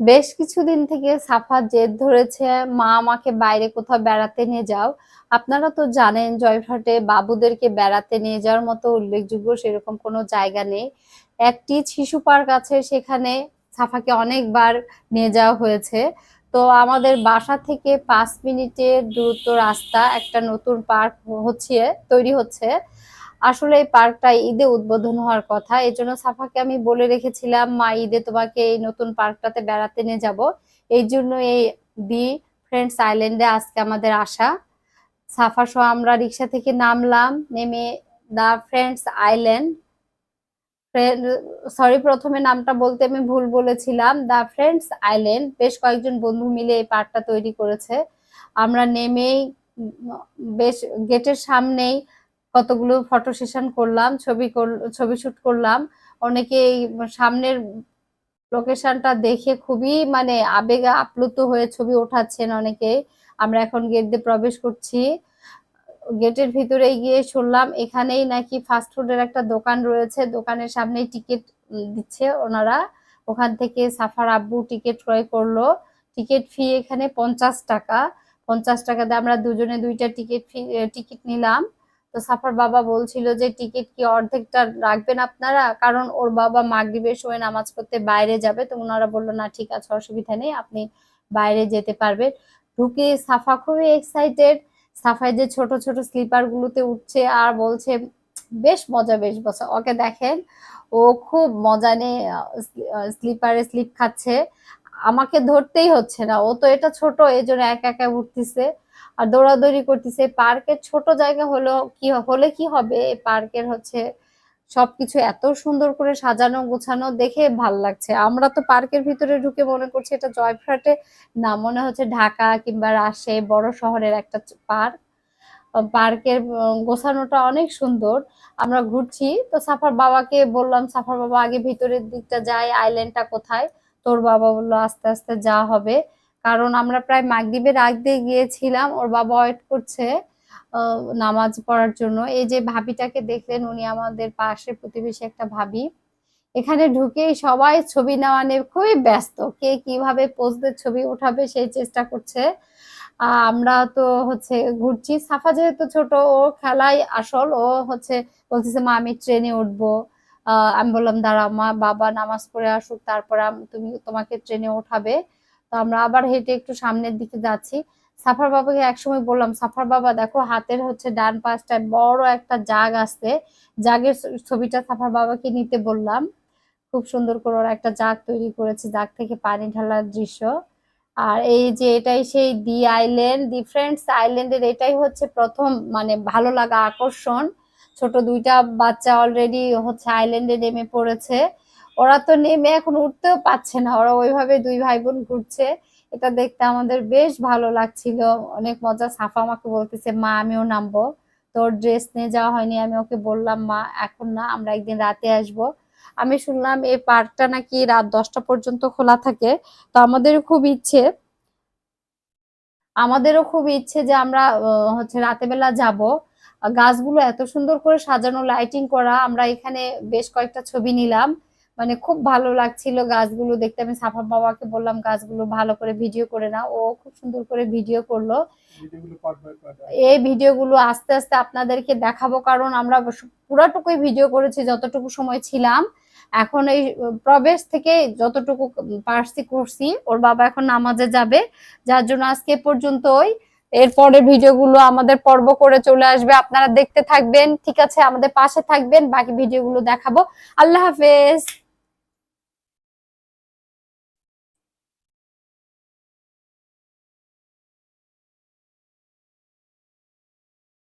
বেশ কিছুদিন থেকে সাফা জেদ ধরেছে, মা আমাকে বাইরে কোথাও বেড়াতে নিয়ে যাও। আপনারা তো জানেন জয়ফ্রাটে বাবুদেরকে বেড়াতে নিয়ে যাওয়ার মতো উল্লেখযোগ্য সেরকম কোনো জায়গা নেই। একটি শিশু পার্ক আছে, সেখানে সাফাকে অনেকবার নিয়ে যাওয়া হয়েছে। তো আমাদের বাসা থেকে পাঁচ মিনিটের দ্রুত রাস্তা একটা নতুন পার্ক হচ্ছে, তৈরি হচ্ছে। আসলে এই পার্কটা ঈদে উদ্বোধন হওয়ার কথা। এই জন্য সাফাকে আমি বলে রেখেছিলাম, মা, ঈদে তোমাকে এই নতুন পার্কটাতে বেড়াতে নিয়ে যাব। এই জন্য এই দি ফ্রেন্ডস আইল্যান্ডে আজকে আমাদের আসা। সাফা সহ আমরা রিক্সা থেকে নামলাম, নেমে দা ফ্রেন্ডস আইল্যান্ড। সরি, প্রথমে নামটা বলতে আমি ভুল বলেছিলাম। দা ফ্রেন্ডস আইল্যান্ড, বেশ কয়েকজন বন্ধু মিলে এই পার্কটা তৈরি করেছে। আমরা নেমেই বেশ গেটের সামনেই কতগুলো ফটো সেশন করলাম, ছবি ছবি শুট করলাম। অনেকে সামনের লোকেশনটা দেখে খুবই মানে আবেগে আপ্লুত হয়ে ছবি ওঠাচ্ছেন অনেকে। আমরা এখন গেট দিয়ে প্রবেশ করছি। গেটের ভিতরে গিয়ে শুনলাম এখানেই নাকি ফাস্ট ফুডের একটা দোকান রয়েছে। দোকানের সামনেই টিকিট দিচ্ছে ওনারা। ওখান থেকে সাফার আব্বু টিকিট ক্রয় করল। টিকিট ফি এখানে পঞ্চাশ টাকা। পঞ্চাশ টাকা দিয়ে আমরা দুজনে দুইটা টিকিট ফি টিকিট নিলাম। তো সাফার বাবা বলছিল যে টিকিট কি অর্ধেকটা রাখবেন আপনারা? কারণ ওর বাবা মাগরিবের সময় নামাজ পড়তে বাইরে যাবে, তো ওনারা বলল, না, ঠিক আছে, অসুবিধা নেই, আপনি বাইরে যেতে পারবেন। ঢুকে সাফা খুবই এক্সাইটেড সাফায় যে ছোট ছোট স্লিপার গুলোতে উঠছে আর বলছে, বেশ মজা বেশ মজা। ওকে দেখেন, ও খুব মজা নিয়ে স্লিপারে স্লিপ খাচ্ছে। আমাকে ধরতেই হচ্ছে না, ও তো এটা ছোট এই জন্য একা একা উঠতেছে। আর দৌড়াদৌড়ি করতেছে। পার্কের ছোট জায়গা হলো কি, হলে কি হবে? পার্কের হচ্ছে সবকিছু এত সুন্দর করে সাজানো, গোছানো দেখে ভালো লাগছে। আমরা তো পার্কের ভিতরে ঢুকে মনে করছি এটা জয়ফ্রাটে, না মনে হচ্ছে ঢাকা কিংবা রাশে বড় শহরের একটা পার্ক। পার্কের গোছানোটা অনেক সুন্দর। আমরা ঘুরছি। তো সাফার বাবাকে বললাম, সাফার বাবা আগে ভিতরের দিকটা যাই আইল্যান্ডটা কোথায়? তোর বাবা বলল, আস্তে আস্তে যা হবে। কারণ আমরা প্রায় মাগরিবের আগ দিয়ে গিয়েছিলাম, ওর বাবা ওয়েট করছে নামাজ পড়ার জন্য। এই যে ভাবিটাকে দেখলেন, উনি আমাদের পাশে প্রতিবেশী একটা ভাবি। এখানে ঢুকেই সবাই ছবি নেওয়া নিয়ে খুবই ব্যস্ত, কে কীভাবে পোজদের ছবি উঠাবে সেই চেষ্টা করছে। আমরা তো হচ্ছে ঘুরছি। সাফা যেহেতু ছোট ও খেলাই আসল, ও হচ্ছে বলতেছে, মা, আমি ট্রেনে উঠবো। আমি বললাম দাঁড়া মা, বাবা নামাজ পড়ে আসুক, তারপর তুমি তোমাকে ট্রেনে ওঠাবে। তো আমরা আবার হেঁটে একটু সামনের দিকে যাচ্ছি। সাফার বাবাকে একসময় বললাম, সাফার বাবা, দেখো হাতের হচ্ছে ডান পাশটায় বড় একটা জাগ আছে। জাগের ছবিটা সাফার বাবাকে নিতে বললাম। খুব সুন্দর করে ওরা একটা জাগ তৈরি করেছে, জাগ থেকে পানি ঢালার দৃশ্য। আর এই যে এটাই সেই দি আইল্যান্ড, দি ফ্রেন্ডস আইল্যান্ডের এটাই হচ্ছে প্রথম মানে ভালো লাগা আকর্ষণ। ছোট দুইটা বাচ্চা অলরেডি হচ্ছে আইল্যান্ডে নেমে পড়েছে। ওরা তো নেমে এখন উঠতেও পাচ্ছে না। ওরা ওইভাবে দুই ভাই বোন ঘুরছে। এটা দেখতে আমাদের বেশ ভালো লাগছিল। অনেক মজা। সাফা আমাকে বলতেছে, মা, আমিও নামবো। তোর ড্রেস নিয়ে যাওয়া হয়নি। আমি ওকে বললাম, মা, এখন না, আমরা একদিন রাতে আসব। আমি শুনলাম, এই পার্কটা নাকি রাত দশটা পর্যন্ত খোলা থাকে। তো আমাদেরও খুব ইচ্ছে, আমাদেরও খুব ইচ্ছে যে আমরা হচ্ছে রাতে বেলা যাব। গাছগুলো এত সুন্দর করে সাজানো লাইটিং করা। আমরা এখানে বেশ কয়েকটা ছবি নিলাম। মানে খুব ভালো লাগছিল গাছগুলো দেখতে। আমি সাফা বাবাকে বললাম গাছগুলো ভালো করে ভিডিও করে না ও খুব সুন্দর করে ভিডিও করল। এই ভিডিওগুলো আস্তে আস্তে আপনাদেরকে দেখাবো কারণ আমরা পুরাটুকুই ভিডিও করেছি যতটুকু সময় ছিলাম। এখন এই প্রবেশ থেকে যতটুকু পারছি করছি ওর বাবা এখন নামাজে যাবে। যার জন্য আজকে পর্যন্তই। এরপরে ভিডিওগুলো আমাদের পর্ব করে চলে আসবে। আপনারা দেখতে থাকবেন ঠিক আছে? আমাদের পাশে থাকবেন বাকি ভিডিওগুলো দেখাবো। আল্লাহ হাফেজ।